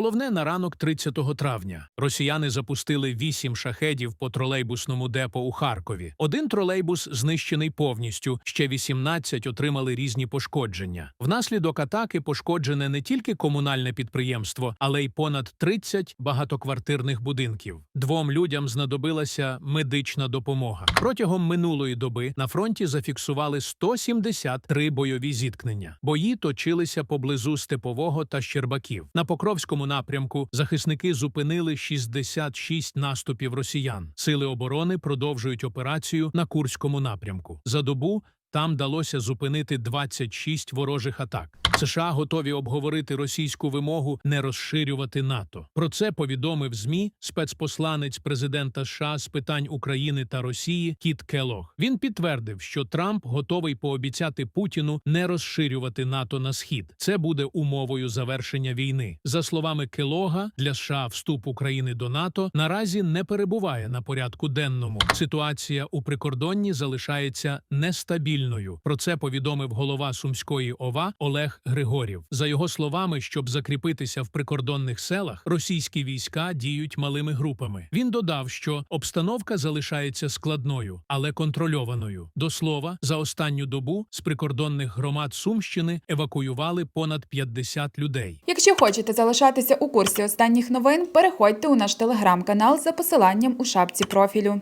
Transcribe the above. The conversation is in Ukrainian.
Головне на ранок 30 травня. Росіяни запустили вісім шахедів по тролейбусному депо у Харкові. Один тролейбус знищений повністю, ще 18 отримали різні пошкодження. Внаслідок атаки пошкоджене не тільки комунальне підприємство, але й понад 30 багатоквартирних будинків. Двом людям знадобилася медична допомога. Протягом минулої доби на фронті зафіксували 173 бойові зіткнення. Бої точилися поблизу Степового та Щербаків. На Покровському напрямку захисники зупинили 66 наступів росіян. Сили оборони продовжують операцію на Курському напрямку. За добу там вдалося зупинити 26 ворожих атак. США готові обговорити російську вимогу не розширювати НАТО. Про це повідомив змі спецпосланець президента США з питань України та Росії Кіт Келох. Він підтвердив, що Трамп готовий пообіцяти Путіну не розширювати НАТО на схід. Це буде умовою завершення війни. За словами Келога, для США вступ України до НАТО наразі не перебуває на порядку денному. Ситуація у прикордонні залишається нестабільною. Про це повідомив голова Сумської ОВА Олег Григорів. За його словами, щоб закріпитися в прикордонних селах, російські війська діють малими групами. Він додав, що обстановка залишається складною, але контрольованою. До слова, за останню добу з прикордонних громад Сумщини евакуювали понад 50 людей. Якщо хочете залишатися у курсі останніх новин, переходьте у наш телеграм-канал за посиланням у шапці профілю.